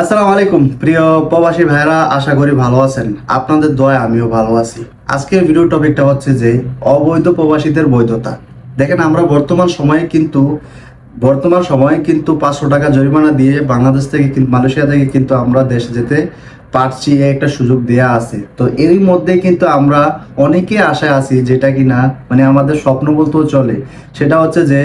আসসালামু আলাইকুম, প্রিয় প্রবাসী ভাইরা আশা করি ভালো আছেন। আপনাদের দয়া আমিও ভালো আছি। আজকের ভিডিও টপিকটা হচ্ছে যে, অবৈধ প্রবাসীদের বৈধতা। দেখেন, আমরা বর্তমান সময়ে কিন্তু, বর্তমান সময়ে কিন্তু পাঁচশো টাকা জরিমানা দিয়ে বাংলাদেশ থেকে মালয়েশিয়া থেকে কিন্তু আমরা দেশে যেতে পারছি একটা সুযোগ দেয়া আছে। তো এরই মধ্যে কিন্তু আমরা অনেকে আশায় আছি যেটা কিনা মানে আমাদের স্বপ্ন বলতেও চলে। সেটা হচ্ছে যে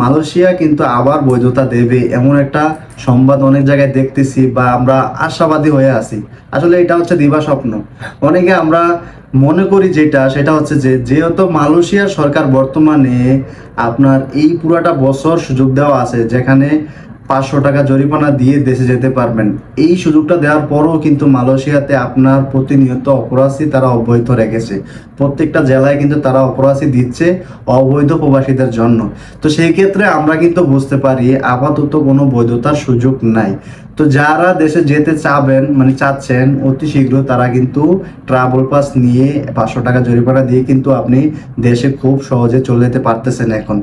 মালয়েশিয়া কিন্তু আবার বৈধতা দেবে এমন একটা সংবাদ অনেক জায়গায় দেখতেছি বা আমরা আশাবাদী হয়ে আছি। আসলে এটা হচ্ছে দিবা স্বপ্ন। অনেকে আমরা মনে করি যেটা, সেটা হচ্ছে যে যেহেতু মালয়েশিয়ার সরকার বর্তমানে আপনার এই পুরাটা বছর সুযোগ দেওয়া আছে, যেখানে পাঁচশো টাকা জরিমানা দিয়ে দেশে যেতে পারবেন। এই সুযোগটা দেওয়ার পরও কিন্তু মালয়েশিয়াতে আপনার প্রতিনিয়ত অপরাধী তারা অব্যাহত রেখেছে। প্রত্যেকটা জেলায় কিন্তু তারা অপরাধী দিচ্ছে অবৈধ প্রবাসীদের জন্য। তো সেই ক্ষেত্রে আমরা কিন্তু বুঝতে পারি আপাতত কোনো বৈধতার সুযোগ নাই। তো যারা দেশে যেতে চাবেন মানে চাচ্ছেন, অতি শীঘ্র তারা কিন্তু ট্রাভেল পাস নিয়ে পাঁচশো টাকা জরিমানা দিয়ে কিন্তু আপনি দেশে খুব সহজে চলে যেতে পারতেছেন এখন।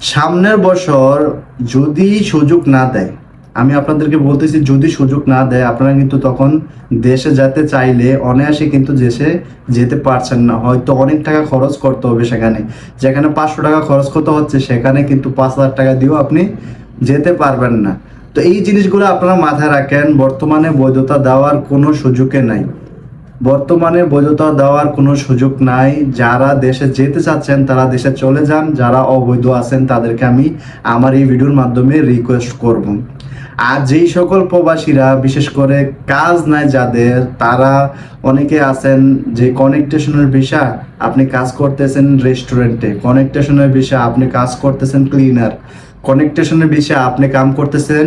সামনের বছর যদি সুযোগ না দেয়, আমি আপনাদেরকে বলতেছি যদি সুযোগ না দেয়, আপনারা কিন্তু তখন দেশে যেতে চাইলে অনায়াসে কিন্তু দেশে যেতে পারছেন না। হয়তো অনেক টাকা খরচ করতে হবে সেখানে। যেখানে পাঁচশো টাকা খরচ করতে হচ্ছে, সেখানে কিন্তু পাঁচ হাজার টাকা দিয়েও আপনি যেতে পারবেন না। তো এই জিনিসগুলো আপনারা মাথায় রাখেন, বর্তমানে বৈধতা দেওয়ার কোনো সুযোগে নাই। বর্তমানে বৈধতা দেওয়ার কোনো সুযোগ নাই। যারা দেশে যেতে চাচ্ছেন, তারা দেশে চলে যান। যারা অবৈধ আছেন, তাদেরকে আমি আমার এই ভিডিওর মাধ্যমে রিকোয়েস্ট করব। আর যেই সকল প্রবাসীরা, বিশেষ করে কাজ নাই যাদের, তারা অনেকে আছেন যে কনেকটেশনের বিষয় আপনি কাজ করতেছেন রেস্টুরেন্টে কনেকটেশনের বিষয় আপনি কাজ করতেছেন ক্লিনার কনেকটেশনের বিষয়ে আপনি কাম করতেছেন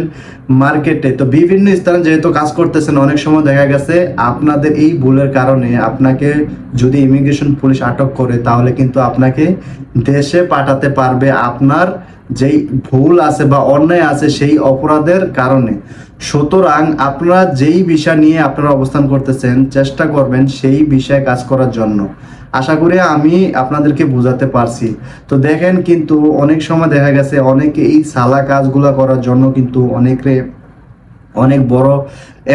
মার্কেটে তো বিভিন্ন স্থানে যেহেতু কাজ করতেছেন, অনেক সময় দেখা গেছে আপনাদের এই ভুলের কারণে আপনাকে যদি ইমিগ্রেশন পুলিশ আটক করে, তাহলে কিন্তু আপনাকে দেশে পাঠাতে পারবে আপনার যেই ভুল আছে বা অন্যায় আছে সেই অপরাধের কারণে। সুতরাং আপনারা যেই বিষয় নিয়ে আপনারা অবস্থান করতেছেন, চেষ্টা করবেন সেই বিষয়ে কাজ করার জন্য। আশা করি আমি আপনাদেরকে বোঝাতে পারছি। তো দেখেন কিন্তু অনেক সময় দেখা গেছে অনেকে এই সালা কাজগুলা করার জন্য কিন্তু অনেকে অনেক বড়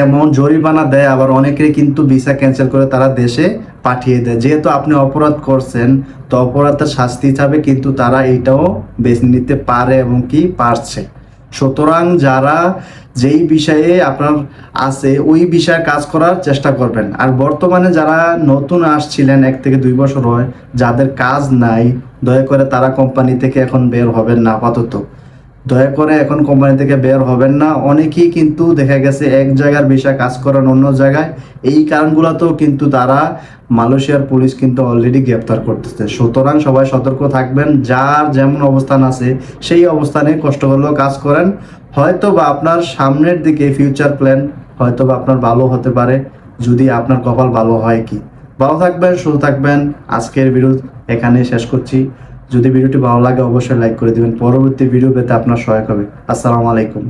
এমন জরিমানা দেয়, আবার অনেকে কিন্তু ভিসা ক্যান্সেল করে তারা দেশে পাঠিয়ে দেয়। যেহেতু আপনি অপরাধ করছেন, তো অপরাধের শাস্তি হিসাবে কিন্তু তারা এইটাও বেছে নিতে পারে এবং কি পারছে। সুতরাং যারা যেই বিষয়ে আপনার আছে, ওই বিষয়ে কাজ করার চেষ্টা করবেন। আর বর্তমানে যারা নতুন আসছিলেন, এক থেকে দুই বছর হয়, যাদের কাজ নাই, দয়া করে তারা কোম্পানি থেকে এখন বের হবেন না, আপাতত। দয়া করে এখন কোম্পানি থেকে বের হবেন না। অনেকেই কিন্তু দেখা গেছে এক জায়গার বিষয় কাজ করেন অন্য জায়গায়। এই কারণগুলোতেও কিন্তু তারা মালয়েশিয়ার পুলিশ কিন্তু অলরেডি গ্রেপ্তার করতেছে। সুতরাং সবাই সতর্ক থাকবেন। যার যেমন অবস্থান আছে, সেই অবস্থানে কষ্ট হলেও কাজ করেন। হয়তো বা আপনার সামনের দিকে ফিউচার প্ল্যান হয়তো বা আপনার ভালো হতে পারে। যদি আপনার কপাল ভালো হয় কি? ভালো থাকবেন, সুস্থ থাকবেন। আজকের ভিডিও এখানে শেষ করছি। যদি ভিডিওটি ভালো লাগে, অবশ্যই লাইক করে দিবেন। পরবর্তী ভিডিও পেতে আপনার সহায়ক হবে। আসসালামু আলাইকুম।